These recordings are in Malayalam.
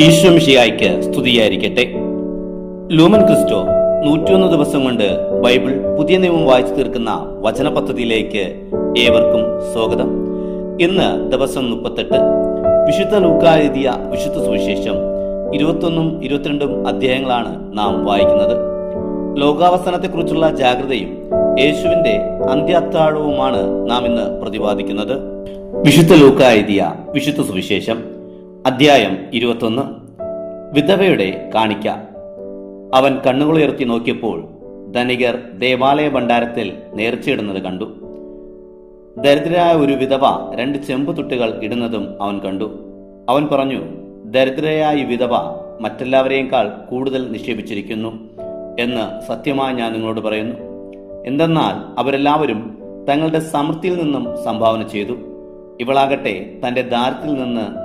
ഈശ്വമിഷിയായിക്ക് സ്തുതിയായിരിക്കട്ടെ. ലൂമൻ ക്രിസ്റ്റോ നൂറ്റിയൊന്ന് ദിവസം കൊണ്ട് ബൈബിൾ പുതിയ നിയമം വായിച്ചു തീർക്കുന്ന വചന പദ്ധതിയിലേക്ക് ഏവർക്കും സ്വാഗതം. ഇന്ന് ദിവസം മുപ്പത്തെട്ട് വിശുദ്ധ ലൂക്ക വിശുദ്ധ സുവിശേഷം ഇരുപത്തൊന്നും ഇരുപത്തിരണ്ടും അധ്യായങ്ങളാണ് നാം വായിക്കുന്നത്. ലോകാവസാനത്തെക്കുറിച്ചുള്ള ജാഗ്രതയും യേശുവിന്റെ അന്ത്യാത്താഴവുമാണ് നാം ഇന്ന് പ്രതിപാദിക്കുന്നത്. വിശുദ്ധ ലൂക്ക വിശുദ്ധ സുവിശേഷം അധ്യായം ഇരുപത്തൊന്ന്. വിധവയുടെ കാണിക്ക. അവൻ കണ്ണുകളുയർത്തി നോക്കിയപ്പോൾ ധനികർ ദേവാലയ ഭണ്ഡാരത്തിൽ നേർച്ചയിടുന്നത് കണ്ടു. ദരിദ്രയായ ഒരു വിധവ രണ്ട് ചെമ്പ് തുട്ടുകൾ ഇടുന്നതും അവൻ കണ്ടു. അവൻ പറഞ്ഞു ദരിദ്രയായ വിധവ മറ്റെല്ലാവരെയേക്കാൾ കൂടുതൽ നിക്ഷേപിച്ചിരിക്കുന്നു എന്ന് സത്യമായി ഞാൻ നിങ്ങളോട് പറയുന്നു. എന്തെന്നാൽ അവരെല്ലാവരും തങ്ങളുടെ സമൃദ്ധിയിൽ നിന്നും സംഭാവന ചെയ്തു. ഇവളാകട്ടെ തന്റെ ദാരത്തിൽ നിന്ന്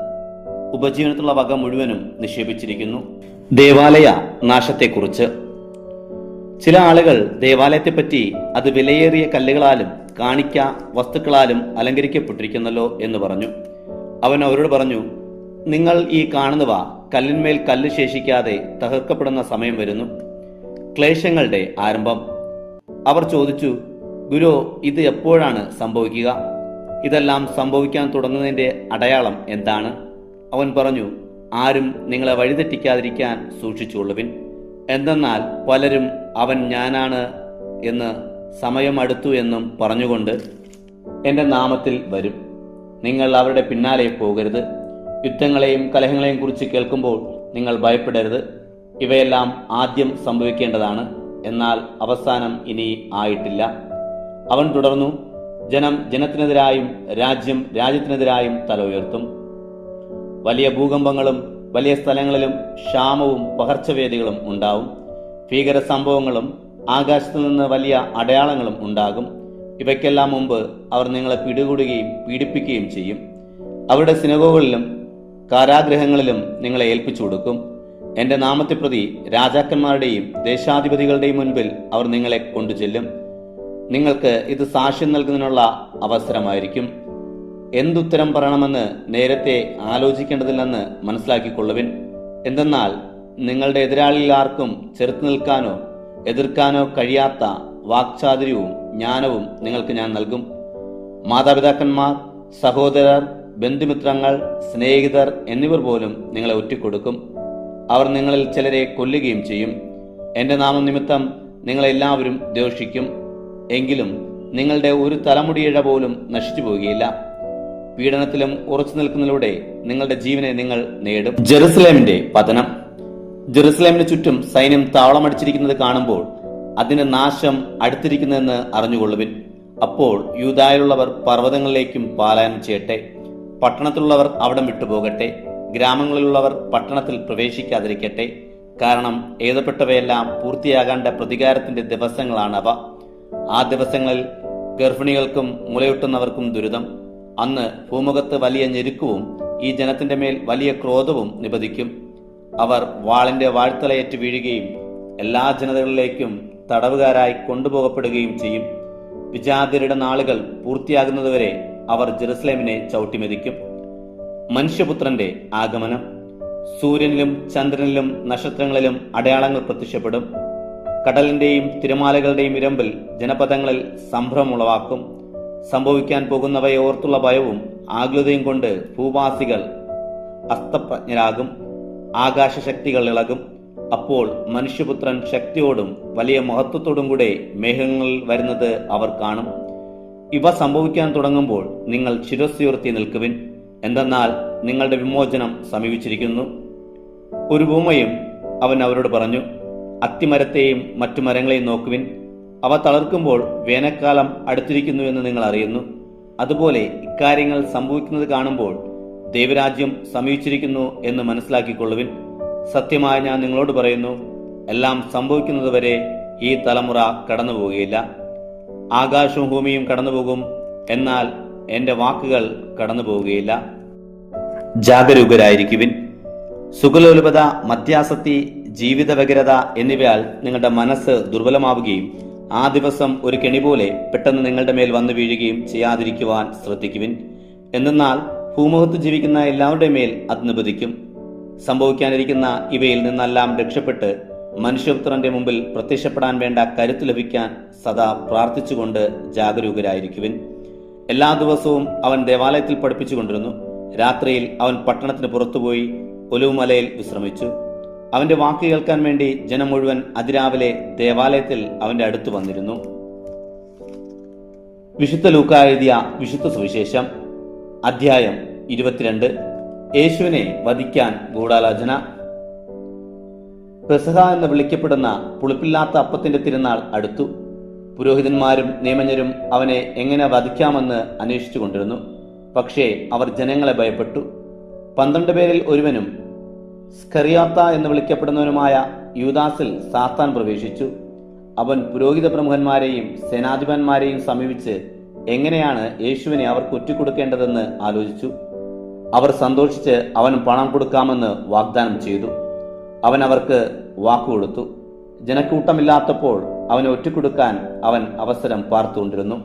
ഉപജീവനത്തിലുള്ള വക മുഴുവനും നിക്ഷേപിച്ചിരിക്കുന്നു. ദേവാലയ നാശത്തെക്കുറിച്ച്. ചില ആളുകൾ ദേവാലയത്തെപ്പറ്റി അത് വിലയേറിയ കല്ലുകളാലും കാണിക്ക വസ്തുക്കളാലും അലങ്കരിക്കപ്പെട്ടിരിക്കുന്നല്ലോ എന്ന് പറഞ്ഞു. അവൻ അവരോട് പറഞ്ഞു നിങ്ങൾ ഈ കാണുന്നവ കല്ലിന്മേൽ കല്ല് ശേഷിക്കാതെ തകർക്കപ്പെടുന്ന സമയം വരുന്നു. ക്ലേശങ്ങളുടെ ആരംഭം. അവർ ചോദിച്ചു ഗുരു ഇത് എപ്പോഴാണ് സംഭവിക്കുക? ഇതെല്ലാം സംഭവിക്കാൻ തുടങ്ങുന്നതിന്റെ അടയാളം എന്താണ്? അവൻ പറഞ്ഞു ആരും നിങ്ങളെ വഴിതെറ്റിക്കാതിരിക്കാൻ സൂക്ഷിച്ചുകൊള്ളുവിൻ. എന്തെന്നാൽ പലരും അവൻ ഞാനാണ് എന്ന് സമയം അടുത്തു എന്നും പറഞ്ഞുകൊണ്ട് എന്റെ നാമത്തിൽ വരും. നിങ്ങൾ അവരുടെ പിന്നാലെ പോകരുത്. യുദ്ധങ്ങളെയും കലഹങ്ങളെയും കുറിച്ച് കേൾക്കുമ്പോൾ നിങ്ങൾ ഭയപ്പെടരുത്. ഇവയെല്ലാം ആദ്യം സംഭവിക്കേണ്ടതാണ്. എന്നാൽ അവസാനം ഇനി ആയിട്ടില്ല. അവൻ തുടർന്നു ജനം ജനത്തിനെതിരായും രാജ്യം രാജ്യത്തിനെതിരായും തല ഉയർത്തും വലിയ ഭൂകമ്പങ്ങളും വലിയ സ്ഥലങ്ങളിലും ക്ഷാമവും പകർച്ചവേദികളും ഉണ്ടാവും. ഭീകര സംഭവങ്ങളും ആകാശത്തു നിന്ന് വലിയ അടയാളങ്ങളും ഉണ്ടാകും. ഇവയ്ക്കെല്ലാം മുമ്പ് അവർ നിങ്ങളെ പിടികൂടുകയും പീഡിപ്പിക്കുകയും ചെയ്യും. അവരുടെ സിനഗോകളിലും കാരാഗ്രഹങ്ങളിലും നിങ്ങളെ ഏൽപ്പിച്ചു കൊടുക്കും. എന്റെ നാമത്തെ പ്രതി രാജാക്കന്മാരുടെയും ദേശാധിപതികളുടെയും മുൻപിൽ അവർ നിങ്ങളെ കൊണ്ടുചെല്ലും. നിങ്ങൾക്ക് ഇത് സാക്ഷ്യം നൽകുന്നതിനുള്ള അവസരമായിരിക്കും. എന്തുത്തരം പറയണമെന്ന് നേരത്തെ ആലോചിക്കേണ്ടതില്ലെന്ന് മനസ്സിലാക്കിക്കൊള്ളുവിൻ. എന്തെന്നാൽ നിങ്ങളുടെ എതിരാളിയിൽ ആർക്കും ചെറുത്തു നിൽക്കാനോ എതിർക്കാനോ കഴിയാത്ത വാക്ചാതുര്യവും ജ്ഞാനവും നിങ്ങൾക്ക് ഞാൻ നൽകും. മാതാപിതാക്കന്മാർ സഹോദരർ ബന്ധുമിത്രങ്ങൾ സ്നേഹിതർ എന്നിവർ പോലും നിങ്ങളെ ഒറ്റിക്കൊടുക്കും. അവർ നിങ്ങളിൽ ചിലരെ കൊല്ലുകയും ചെയ്യും. എന്റെ നാമനിമിത്തം നിങ്ങളെല്ലാവരും ദ്വേഷിക്കും. എങ്കിലും നിങ്ങളുടെ ഒരു തലമുടിയിഴ പോലും നശിച്ചു പോകുകയില്ല പീഡനത്തിലും ഉറച്ചു നിൽക്കുന്നതിലൂടെ നിങ്ങളുടെ ജീവനെ നിങ്ങൾ നേടും. ജെറുസലേമിന്റെ പതനം. ജെറുസലേമിന് ചുറ്റും സൈന്യം താവളമടിച്ചിരിക്കുന്നത് കാണുമ്പോൾ അതിന്റെ നാശം അടുത്തിരിക്കുന്നതെന്ന് അറിഞ്ഞുകൊള്ളുവിൻ. അപ്പോൾ യൂതായിലുള്ളവർ പർവതങ്ങളിലേക്കും പാലായനം ചെയ്യട്ടെ. പട്ടണത്തിലുള്ളവർ അവിടം വിട്ടുപോകട്ടെ. ഗ്രാമങ്ങളിലുള്ളവർ പട്ടണത്തിൽ പ്രവേശിക്കാതിരിക്കട്ടെ. കാരണം എഴുതപ്പെട്ടവയെല്ലാം പൂർത്തിയാകേണ്ട പ്രതികാരത്തിന്റെ ദിവസങ്ങളാണവ. ആ ദിവസങ്ങളിൽ ഗർഭിണികൾക്കും മുലയൂട്ടുന്നവർക്കും ദുരിതം. അന്ന് ഭൂമുഖത്ത് വലിയ ഞെരുക്കവും ഈ ജനത്തിന്റെ മേൽ വലിയ ക്രോധവും നിപതിക്കും. അവർ വാളിന്റെ വാഴ്ത്തലയേറ്റ് വീഴുകയും എല്ലാ ജനതകളിലേക്കും തടവുകാരായി കൊണ്ടുപോകപ്പെടുകയും ചെയ്യും. വിജാതിരുടെ നാളുകൾ പൂർത്തിയാകുന്നതുവരെ അവർ ജെറുസലേമിനെ ചവിട്ടിമെതിക്കും. മനുഷ്യപുത്രന്റെ ആഗമനം. സൂര്യനിലും ചന്ദ്രനിലും നക്ഷത്രങ്ങളിലും അടയാളങ്ങൾ പ്രത്യക്ഷപ്പെടും. കടലിന്റെയും തിരമാലകളുടെയും ഇരമ്പിൽ ജനപദങ്ങളിൽ സംഭ്രമമുളവാക്കും സംഭവിക്കാൻ പോകുന്നവയെ ഓർത്തുള്ള ഭയവും ആകുലതയും കൊണ്ട് ഭൂവാസികൾ അസ്തപ്രജ്ഞരാകും ആകാശശക്തികൾ ഇളകും. അപ്പോൾ മനുഷ്യപുത്രൻ ശക്തിയോടും വലിയ മഹത്വത്തോടും കൂടെ മേഘങ്ങളിൽ വരുന്നത് അവർ കാണും. ഇവ സംഭവിക്കാൻ തുടങ്ങുമ്പോൾ നിങ്ങൾ ശിരസ്സുയർത്തി നിൽക്കുവിൻ. എന്തെന്നാൽ നിങ്ങളുടെ വിമോചനം സമീപിച്ചിരിക്കുന്നു. ഒരു ഭൂമയും അവൻ അവരോട് പറഞ്ഞു അത്തിമരത്തെയും മറ്റു മരങ്ങളെയും നോക്കുവിൻ. അവ തളർക്കുമ്പോൾ വേനൽക്കാലം അടുത്തിരിക്കുന്നു എന്ന് നിങ്ങൾ അറിയുന്നു. അതുപോലെ ഇക്കാര്യങ്ങൾ സംഭവിക്കുന്നത് കാണുമ്പോൾ ദൈവരാജ്യം സമീപിച്ചിരിക്കുന്നു എന്ന് മനസ്സിലാക്കിക്കൊള്ളുവിൻ. സത്യമായി ഞാൻ നിങ്ങളോട് പറയുന്നു എല്ലാം സംഭവിക്കുന്നത് വരെ ഈ തലമുറ കടന്നുപോകുകയില്ല ആകാശവും ഭൂമിയും കടന്നുപോകും എന്നാൽ എന്റെ വാക്കുകൾ കടന്നുപോവുകയില്ല. ജാഗരൂകരായിരിക്കുവിൻ. സുഖലോലുപത മധ്യാസക്തി ജീവിത എന്നിവയാൽ നിങ്ങളുടെ മനസ്സ് ദുർബലമാവുകയും ആ ദിവസം ഒരു കെണി പോലെ പെട്ടെന്ന് നിങ്ങളുടെ മേൽ വന്നു വീഴുകയും ചെയ്യാതിരിക്കുവാൻ ശ്രദ്ധിക്കുവിൻ. എന്തെന്നാൽ ഭൂമുഖത്ത് ജീവിക്കുന്ന എല്ലാവരുടെ മേൽ അത് നിപതിക്കും സംഭവിക്കാനിരിക്കുന്ന ഇവയിൽ നിന്നെല്ലാം രക്ഷപ്പെട്ട് മനുഷ്യപുത്രന്റെ മുമ്പിൽ പ്രത്യക്ഷപ്പെടാൻ വേണ്ട കരുത്ത് ലഭിക്കാൻ സദാ പ്രാർത്ഥിച്ചുകൊണ്ട് ജാഗരൂകരായിരിക്കുവിൻ. എല്ലാ ദിവസവും അവൻ ദേവാലയത്തിൽ പഠിപ്പിച്ചുകൊണ്ടിരുന്നു. രാത്രിയിൽ അവൻ പട്ടണത്തിന് പുറത്തുപോയി ഒലുവുമലയിൽ വിശ്രമിച്ചു. അവന്റെ വാക്ക് കേൾക്കാൻ വേണ്ടി ജനം മുഴുവൻ അതിരാവിലെ ദേവാലയത്തിൽ അവന്റെ അടുത്ത് വന്നിരുന്നു. വിശുദ്ധ ലൂക്ക എഴുതിയ വിശുദ്ധ സുവിശേഷം അധ്യായം ഇരുപത്തിരണ്ട്. യേശുവിനെ വധിക്കാൻ ഗൂഢാലോചന. പെസഹ എന്ന് വിളിക്കപ്പെടുന്ന പുളിപ്പില്ലാത്ത അപ്പത്തിന്റെ തിരുനാൾ അടുത്തു. പുരോഹിതന്മാരും നിയമജ്ഞരും അവനെ എങ്ങനെ വധിക്കാമെന്ന് അന്വേഷിച്ചു കൊണ്ടിരുന്നു പക്ഷേ അവർ ജനങ്ങളെ ഭയപ്പെട്ടു. പന്ത്രണ്ട് പേരിൽ ഒരുവനും സ്കറിയാത്ത എന്ന് വിളിക്കപ്പെടുന്നവനുമായ യൂദാസിൽ സാത്താൻ പ്രവേശിച്ചു. അവൻ പുരോഹിത പ്രമുഖന്മാരെയും സേനാധിപന്മാരെയും സമീപിച്ച് എങ്ങനെയാണ് യേശുവിനെ അവർക്ക് ഒറ്റിക്കൊടുക്കേണ്ടതെന്ന് ആലോചിച്ചു. അവർ സന്തോഷിച്ച് അവൻ പണം കൊടുക്കാമെന്ന് വാഗ്ദാനം ചെയ്തു. അവൻ അവർക്ക് വാക്കുകൊടുത്തു ജനക്കൂട്ടമില്ലാത്തപ്പോൾ അവനെ ഒറ്റിക്കൊടുക്കാൻ അവൻ അവസരം പാർത്തുകൊണ്ടിരുന്നു.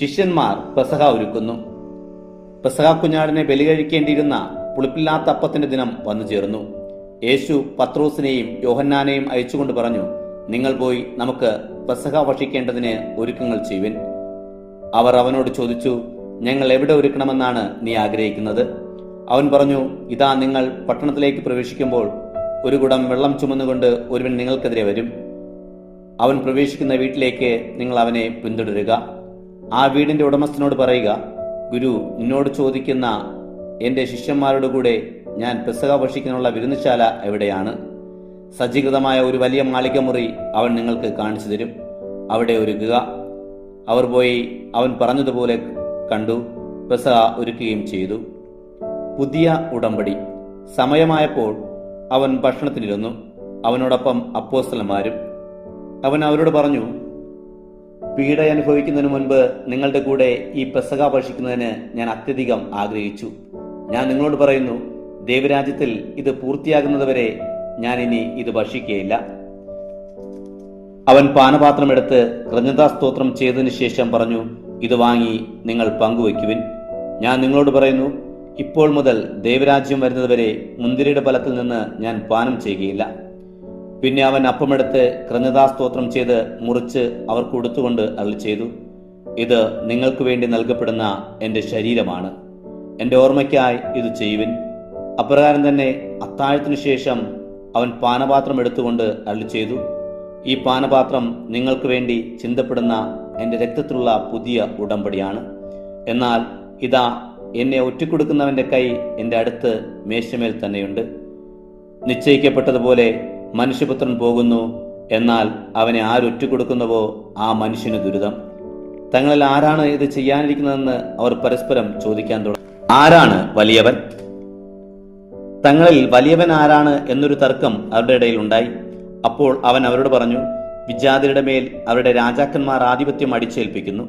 ശിഷ്യന്മാർ പെസഹ ഒരുക്കുന്നു. പെസഹ കുഞ്ഞാടിനെ ബലി കഴിക്കേണ്ടിയിരുന്ന പുളിപ്പില്ലാത്ത അപ്പത്തിന്റെ ദിനം വന്നു ചേർന്നു. യേശു പത്രോസിനെയും യോഹന്നാനെയും അയച്ചുകൊണ്ട് പറഞ്ഞു നിങ്ങൾ പോയി നമുക്ക് പെസഹ ഭക്ഷിക്കേണ്ടതിന് ഒരുക്കങ്ങൾ ചെയ്യുവിൻ. അവർ അവനോട് ചോദിച്ചു ഞങ്ങൾ എവിടെ ഒരുക്കണമെന്നാണ് നീ ആഗ്രഹിക്കുന്നത്? അവൻ പറഞ്ഞു ഇതാ നിങ്ങൾ പട്ടണത്തിലേക്ക് പ്രവേശിക്കുമ്പോൾ ഒരു കുടം വെള്ളം ചുമന്നുകൊണ്ട് ഒരുവൻ നിങ്ങൾക്കെതിരെ വരും. അവൻ പ്രവേശിക്കുന്ന വീട്ടിലേക്ക് നിങ്ങൾ അവനെ പിന്തുടരുക. ആ വീടിന്റെ ഉടമസ്ഥനോട് പറയുക ഗുരു നിന്നോട് ചോദിക്കുന്ന എന്റെ ശിഷ്യന്മാരുടെ കൂടെ ഞാൻ പെസക ഭക്ഷിക്കാനുള്ള വിരുന്നുശാല എവിടെയാണ്? സജ്ജീകൃതമായ ഒരു വലിയ മാളികമുറി അവൻ നിങ്ങൾക്ക് കാണിച്ചു തരും. അവിടെ ഒരുക്കുക. അവർ പോയി അവൻ പറഞ്ഞതുപോലെ കണ്ടു പെസക ഒരുക്കുകയും ചെയ്തു. പുതിയ ഉടമ്പടി. സമയമായപ്പോൾ അവൻ ഭക്ഷണത്തിനിരുന്നു അവനോടൊപ്പം അപ്പോസ്തലന്മാരും. അവൻ അവരോട് പറഞ്ഞു പീഡ അനുഭവിക്കുന്നതിന് മുൻപ് നിങ്ങളുടെ കൂടെ ഈ പെസക ഭക്ഷിക്കുന്നതിന് ഞാൻ അത്യധികം ആഗ്രഹിച്ചു. ഞാൻ നിങ്ങളോട് പറയുന്നു ദേവരാജ്യത്തിൽ ഇത് പൂർത്തിയാകുന്നതുവരെ ഞാൻ ഇനി ഇത് ഭക്ഷിക്കുകയില്ല. അവൻ പാനപാത്രം പാനപാത്രമെടുത്ത് കൃതജ്ഞതാസ്തോത്രം ചെയ്തതിനു ശേഷം പറഞ്ഞു ഇത് വാങ്ങി നിങ്ങൾ പങ്കുവയ്ക്കുവിൻ. ഞാൻ നിങ്ങളോട് പറയുന്നു ഇപ്പോൾ മുതൽ ദൈവരാജ്യം വരുന്നതുവരെ മുന്തിരിയുടെ ഫലത്തിൽ നിന്ന് ഞാൻ പാനം ചെയ്യുകയില്ല. പിന്നെ അവൻ അപ്പമെടുത്ത് കൃതജ്ഞതാസ്തോത്രം ചെയ്ത് മുറിച്ച് അവർക്ക് കൊടുത്തുകൊണ്ട് അരുൾ ചെയ്തു. ഇത് നിങ്ങൾക്ക് വേണ്ടി നൽകപ്പെടുന്ന എന്റെ ശരീരമാണ്. എന്റെ ഓർമ്മയ്ക്കായി ഇത് ചെയ്യുവിൻ. അപ്രകാരം തന്നെ അത്താഴത്തിനു ശേഷം അവൻ പാനപാത്രം എടുത്തുകൊണ്ട് അള്ളി ചെയ്തു. ഈ പാനപാത്രം നിങ്ങൾക്ക് വേണ്ടി ചിന്തപ്പെടുന്ന എന്റെ രക്തത്തിലുള്ള പുതിയ ഉടമ്പടിയാണ്. എന്നാൽ ഇതാ എന്നെ ഒറ്റിക്കൊടുക്കുന്നവന്റെ കൈ എന്റെ അടുത്ത് മേശമേൽ തന്നെയുണ്ട്. നിശ്ചയിക്കപ്പെട്ടതുപോലെ മനുഷ്യപുത്രൻ പോകുന്നു എന്നാൽ അവനെ ആരൊറ്റുകൊടുക്കുന്നുവോ ആ മനുഷ്യന് ദുരിതം. തങ്ങളിൽ ആരാണ് ഇത് ചെയ്യാനിരിക്കുന്നതെന്ന് അവർ പരസ്പരം ചോദിക്കാൻ തുടങ്ങി. ആരാണ് വലിയവൻ? തങ്ങളിൽ വലിയവൻ ആരാണ് എന്നൊരു തർക്കം അവരുടെ ഇടയിൽ ഉണ്ടായി. അപ്പോൾ അവൻ അവരോട് പറഞ്ഞു വിജാതിയുടെ മേൽ അവരുടെ രാജാക്കന്മാർ ആധിപത്യം അടിച്ചേൽപ്പിക്കുന്നു.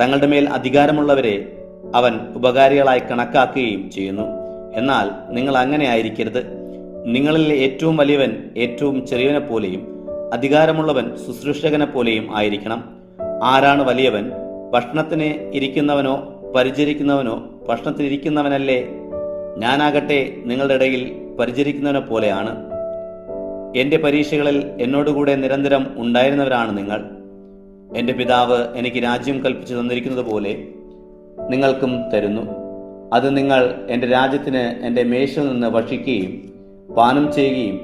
തങ്ങളുടെ മേൽ അധികാരമുള്ളവരെ അവൻ ഉപകാരികളായി കണക്കാക്കുകയും ചെയ്യുന്നു. എന്നാൽ നിങ്ങൾ അങ്ങനെ ആയിരിക്കരുത്. നിങ്ങളിൽ ഏറ്റവും വലിയവൻ ഏറ്റവും ചെറിയവനെ പോലെയും അധികാരമുള്ളവൻ ശുശ്രൂഷകനെ പോലെയും ആയിരിക്കണം. ആരാണ് വലിയവൻ? ഭക്ഷണത്തിന് ഇരിക്കുന്നവനോ പരിചരിക്കുന്നവനോ ഭക്ഷണത്തിനിരിക്കുന്നവനല്ലേ ഞാനാകട്ടെ നിങ്ങളുടെ ഇടയിൽ പരിചരിക്കുന്നവനെ പോലെയാണ്. എന്റെ പരീക്ഷകളിൽ എന്നോടുകൂടെ നിരന്തരം ഉണ്ടായിരുന്നവരാണ് നിങ്ങൾ. എന്റെ പിതാവ് എനിക്ക് രാജ്യം കൽപ്പിച്ചു തന്നിരിക്കുന്നത് പോലെ നിങ്ങൾക്കും തരുന്നു. അത് നിങ്ങൾ എന്റെ രാജ്യത്തിന് എന്റെ മേശയിൽ നിന്ന് ഭക്ഷിക്കുകയും പാനം ചെയ്യുകയും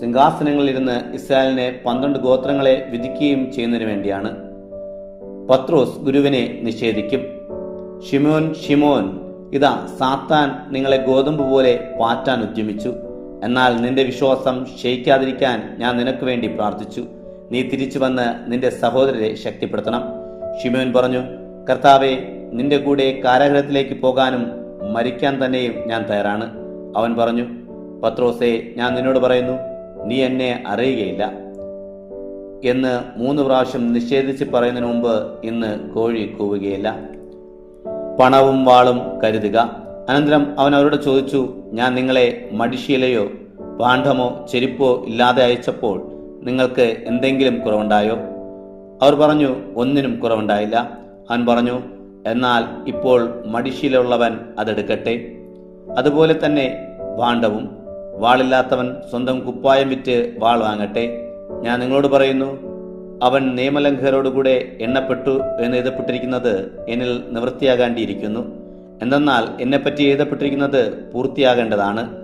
സിംഹാസനങ്ങളിലിരുന്ന് ഇസ്രായേലിനെ പന്ത്രണ്ട് ഗോത്രങ്ങളെ വിധിക്കുകയും ചെയ്യുന്നതിന് വേണ്ടിയാണ്. പത്രോസ് ഗുരുവിനെ നിഷേധിക്കും. ഷിമോൻ ഷിമോൻ ഇതാ സാത്താൻ നിങ്ങളെ ഗോതമ്പ് പോലെ പാറ്റാൻ ഉദ്യമിച്ചു. എന്നാൽ നിന്റെ വിശ്വാസം ക്ഷയിക്കാതിരിക്കാൻ ഞാൻ നിനക്ക് വേണ്ടി പ്രാർത്ഥിച്ചു. നീ തിരിച്ചു വന്ന് നിന്റെ സഹോദരരെ ശക്തിപ്പെടുത്തണം. ഷിമോൻ പറഞ്ഞു കർത്താവെ നിന്റെ കൂടെ കാരാഗ്രഹത്തിലേക്ക് പോകാനും മരിക്കാൻ തന്നെയും ഞാൻ തയ്യാറാണ്. അവൻ പറഞ്ഞു പത്രോസെ ഞാൻ നിന്നോട് പറയുന്നു നീ എന്നെ അറിയുകയില്ല. എന്ന് മൂന്ന് പ്രാവശ്യം നിഷേധിച്ച് പറയുന്നതിന് മുമ്പ് ഇന്ന് കോഴി കൂവുകയില്ല. പണവും വാളും കരുതുക. അനന്തരം അവൻ അവരോട് ചോദിച്ചു ഞാൻ നിങ്ങളെ മടിശീലയോ പാണ്ഡമോ ചെരുപ്പോ ഇല്ലാതെ അയച്ചപ്പോൾ നിങ്ങൾക്ക് എന്തെങ്കിലും കുറവുണ്ടായോ? അവർ പറഞ്ഞു ഒന്നിനും കുറവുണ്ടായില്ല. അവൻ പറഞ്ഞു എന്നാൽ ഇപ്പോൾ മടിശീലുള്ളവൻ അതെടുക്കട്ടെ. അതുപോലെ തന്നെ ഭാണ്ഡവും വാളില്ലാത്തവൻ സ്വന്തം കുപ്പായം വിറ്റ് വാൾ വാങ്ങട്ടെ. ഞാൻ നിങ്ങളോട് പറയുന്നു അവൻ നിയമലംഘകരോടുകൂടെ എണ്ണപ്പെട്ടു എന്ന് എഴുതപ്പെട്ടിരിക്കുന്നത് എന്നിൽ നിവൃത്തിയാകാണ്ടിയിരിക്കുന്നു എന്തെന്നാൽ എന്നെപ്പറ്റി എഴുതപ്പെട്ടിരിക്കുന്നത് പൂർത്തിയാകേണ്ടതാണ്.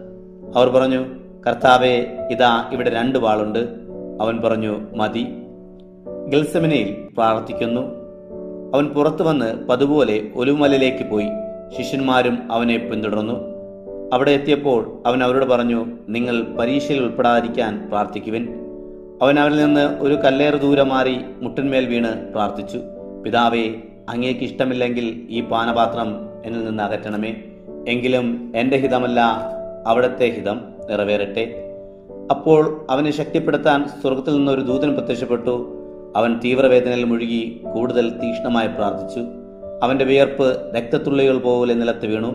അവർ പറഞ്ഞു കർത്താവെ ഇതാ ഇവിടെ രണ്ട് വാളുണ്ട്. അവൻ പറഞ്ഞു മതി. ഗൽസമിനയിൽ പ്രാർത്ഥിക്കുന്നു. അവൻ പുറത്തു വന്ന് പതുപോലെ ഒലുമലയിലേക്ക് പോയി. ശിഷ്യന്മാരും അവനെ പിന്തുടർന്നു. അവിടെ എത്തിയപ്പോൾ അവൻ അവരോട് പറഞ്ഞു നിങ്ങൾ പരീക്ഷയിൽ ഉൾപ്പെടാതിരിക്കാൻ പ്രാർത്ഥിക്കുവിൻ. അവൻ അവരിൽ നിന്ന് ഒരു കല്ലേറ് ദൂരെ മാറി മുട്ടിന്മേൽ വീണ് പ്രാർത്ഥിച്ചു. പിതാവേ അങ്ങേക്ക് ഇഷ്ടമില്ലെങ്കിൽ ഈ പാനപാത്രം എന്നിൽ നിന്ന് അകറ്റണമേ. എങ്കിലും എന്റെ ഹിതമല്ല അവിടത്തെ ഹിതം നിറവേറട്ടെ. അപ്പോൾ അവനെ ശക്തിപ്പെടുത്താൻ സ്വർഗത്തിൽ നിന്ന് ഒരു ദൂതൻ പ്രത്യക്ഷപ്പെട്ടു. അവൻ തീവ്രവേദനയിൽ മുഴുകി കൂടുതൽ തീക്ഷ്ണമായി പ്രാർത്ഥിച്ചു. അവന്റെ വിയർപ്പ് രക്തത്തുള്ളികൾ പോലെ നിലത്ത് വീണു.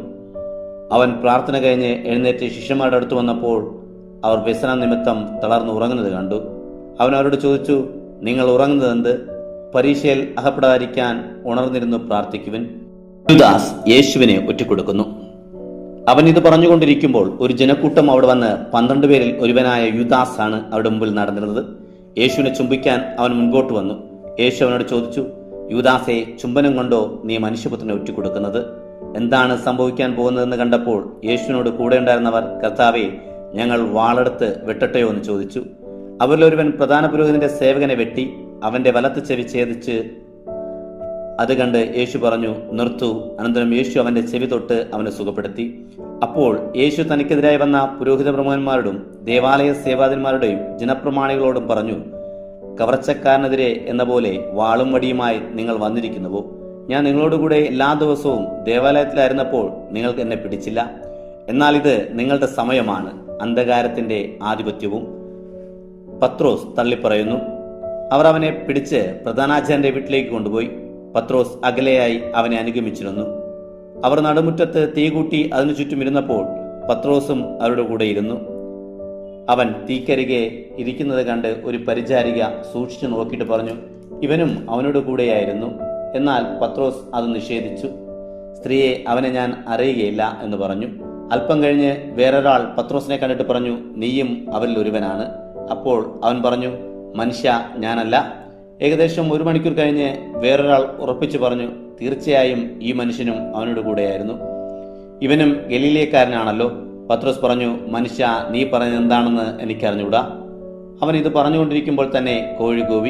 അവൻ പ്രാർത്ഥന കഴിഞ്ഞ് എഴുന്നേറ്റ് ശിഷ്യന്മാരുടെ അടുത്ത് വന്നപ്പോൾ അവർ വ്യസന നിമിത്തം തളർന്നു ഉറങ്ങുന്നത് കണ്ടു. അവൻ അവരോട് ചോദിച്ചു നിങ്ങൾ ഉറങ്ങുന്നതെന്ത്? പരീക്ഷയിൽ അകപ്പെടാതിരിക്കാൻ ഉണർന്നിരുന്നു പ്രാർത്ഥിക്കുവൻ. യുദാസ് യേശുവിനെ ഒറ്റക്കൊടുക്കുന്നു. അവൻ ഇത് പറഞ്ഞുകൊണ്ടിരിക്കുമ്പോൾ ഒരു ജനക്കൂട്ടം അവിടെ വന്ന് പന്ത്രണ്ട് പേരിൽ ഒരുവനായ യുദാസ് ആണ് അവിടെ മുമ്പിൽ നടന്നിരുന്നത്. യേശുവിനെ ചുംബിക്കാൻ അവൻ മുൻപോട്ട് വന്നു. യേശു അവനോട് ചോദിച്ചു യുദാസെ ചുംബനം കൊണ്ടോ നീ മനുഷ്യപുത്രനെ ഒറ്റക്കൊടുക്കുന്നത്? എന്താണ് സംഭവിക്കാൻ പോകുന്നതെന്ന് കണ്ടപ്പോൾ യേശുവിനോട് കൂടെ ഉണ്ടായിരുന്നവർ കർത്താവെ ഞങ്ങൾ വാളെടുത്ത് വെട്ടട്ടെയോ? എന്ന് ചോദിച്ചു. അവരിലൊരുവൻ പ്രധാന പുരോഹിതന്റെ സേവകനെ വെട്ടി അവന്റെ വലത്ത് ചെവി ഛേദിച്ച് അത് കണ്ട് യേശു പറഞ്ഞു നിർത്തു. അനന്തരം യേശു അവന്റെ ചെവി തൊട്ട് അവനെ സുഖപ്പെടുത്തി. അപ്പോൾ യേശു തനിക്കെതിരായി വന്ന പുരോഹിത പ്രമുഖന്മാരോടും ദേവാലയ സേവാദന്മാരുടെയും ജനപ്രമാണികളോടും പറഞ്ഞു കവർച്ചക്കാരനെതിരെ എന്ന പോലെ വാളും വടിയുമായി നിങ്ങൾ വന്നിരിക്കുന്നുവോ? ഞാൻ നിങ്ങളോടുകൂടെ എല്ലാ ദിവസവും ദേവാലയത്തിലായിരുന്നപ്പോൾ നിങ്ങൾക്ക് എന്നെ പിടിച്ചില്ല. എന്നാൽ ഇത് നിങ്ങളുടെ സമയമാണ് അന്ധകാരത്തിന്റെ ആധിപത്യവും. പത്രോസ് തള്ളിപ്പറയുന്നു. അവർ അവനെ പിടിച്ച് പ്രധാനാചാര്യന്റെ വീട്ടിലേക്ക് കൊണ്ടുപോയി. പത്രോസ് അകലെയായി അവനെ അനുഗമിച്ചിരുന്നു. അവർ നടുമുറ്റത്ത് തീകൂട്ടി അതിനു ചുറ്റും ഇരുന്നപ്പോൾ പത്രോസും അവരുടെ കൂടെ ഇരുന്നു. അവൻ തീക്കരികെ ഇരിക്കുന്നത് കണ്ട് ഒരു പരിചാരിക സൂക്ഷിച്ചു നോക്കിയിട്ട് പറഞ്ഞു ഇവനും അവനോട് കൂടെയായിരുന്നു. എന്നാൽ പത്രോസ് അത് നിഷേധിച്ചു. സ്ത്രീയെ അവനെ ഞാൻ അറിയുകയില്ല എന്ന് പറഞ്ഞു. അല്പം കഴിഞ്ഞ് വേറൊരാൾ പത്രോസിനെ കണ്ടിട്ട് പറഞ്ഞു നീയും അവരിൽ ഒരുവനാണ്. അപ്പോൾ അവൻ പറഞ്ഞു മനുഷ്യ ഞാനല്ല. ഏകദേശം ഒരു മണിക്കൂർ കഴിഞ്ഞ് വേറൊരാൾ ഉറപ്പിച്ചു പറഞ്ഞു തീർച്ചയായും ഈ മനുഷ്യനും അവനോട് കൂടെയായിരുന്നു. ഇവനും ഗലീലിയക്കാരനാണല്ലോ. പത്രോസ് പറഞ്ഞു മനുഷ്യ നീ പറഞ്ഞത് എന്താണെന്ന് എനിക്കറിഞ്ഞൂടാ. അവൻ ഇത് പറഞ്ഞുകൊണ്ടിരിക്കുമ്പോൾ തന്നെ കോഴി കൂവി.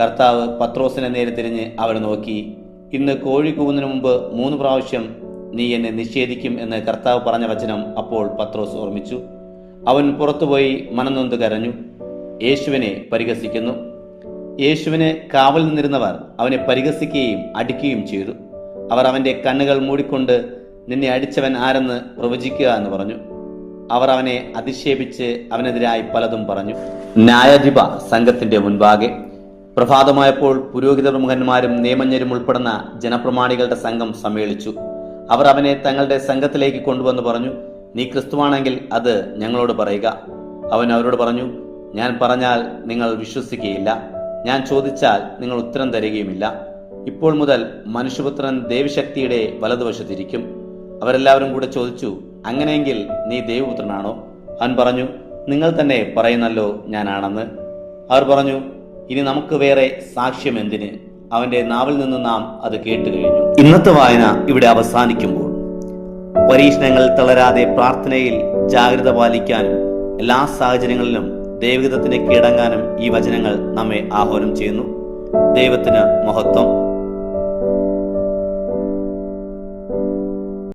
കർത്താവ് പത്രോസിനെ നേരെ തിരിഞ്ഞ് അവനെ നോക്കി. ഇന്ന് കോഴി കൂവുന്നതിന് മുമ്പ് മൂന്ന് പ്രാവശ്യം നീ എന്നെ നിഷേധിക്കും എന്ന് കർത്താവ് പറഞ്ഞ വചനം അപ്പോൾ പത്രോസ് ഓർമ്മിച്ചു. അവൻ പുറത്തുപോയി മനനൊന്ത് കരഞ്ഞു. യേശുവിനെ പരിഹസിക്കുന്നു. യേശുവിനെ കാവൽ നിന്നിരുന്നവർ അവനെ പരിഹസിക്കുകയും അടിക്കുകയും ചെയ്തു. അവർ അവന്റെ കണ്ണുകൾ മൂടിക്കൊണ്ട് നിന്നെ അടിച്ചവൻ ആരെന്ന് പ്രവചിക്കുക എന്ന് പറഞ്ഞു. അവർ അവനെ അധിക്ഷേപിച്ച് അവനെതിരായി പലതും പറഞ്ഞു. ന്യായാധിപ സംഘത്തിന്റെ മുൻപാകെ പ്രഭാതമായപ്പോൾ പുരോഹിത പ്രമുഖന്മാരും നിയമജ്ഞരും ഉൾപ്പെടുന്ന ജനപ്രമാണികളുടെ സംഘം സമ്മേളിച്ചു. അവർ അവനെ തങ്ങളുടെ സംഘത്തിലേക്ക് കൊണ്ടുവന്ന് പറഞ്ഞു നീ ക്രിസ്തുവാണെങ്കിൽ അത് ഞങ്ങളോട് പറയുക. അവൻ അവരോട് പറഞ്ഞു ഞാൻ പറഞ്ഞാൽ നിങ്ങൾ വിശ്വസിക്കുകയില്ല. ഞാൻ ചോദിച്ചാൽ നിങ്ങൾ ഉത്തരം തരികയുമില്ല. ഇപ്പോൾ മുതൽ മനുഷ്യപുത്രൻ ദേവശക്തിയുടെ വലതുവശത്തിരിക്കും അവരെല്ലാവരും കൂടെ ചോദിച്ചു അങ്ങനെയെങ്കിൽ നീ ദേവപുത്രനാണോ? അവൻ പറഞ്ഞു നിങ്ങൾ തന്നെ പറയുന്നല്ലോ ഞാനാണെന്ന്. അവർ പറഞ്ഞു ഇനി നമുക്ക് വേറെ സാക്ഷ്യം എന്തിന്? അവന്റെ നാവിൽ നിന്ന് നാം അത് കേട്ടുകഴിഞ്ഞു. ഇന്നത്തെ വായന ഇവിടെ അവസാനിക്കുമ്പോൾ പരീക്ഷണങ്ങൾ തളരാതെ പ്രാർത്ഥനയിൽ ജാഗ്രത പാലിക്കാനും എല്ലാ സാഹചര്യങ്ങളിലും ദൈവഹിതത്തിന് കീഴടങ്ങാനും ഈ വചനങ്ങൾ നമ്മെ ആഹ്വാനം ചെയ്യുന്നു. ദൈവത്തിന് മഹത്വം.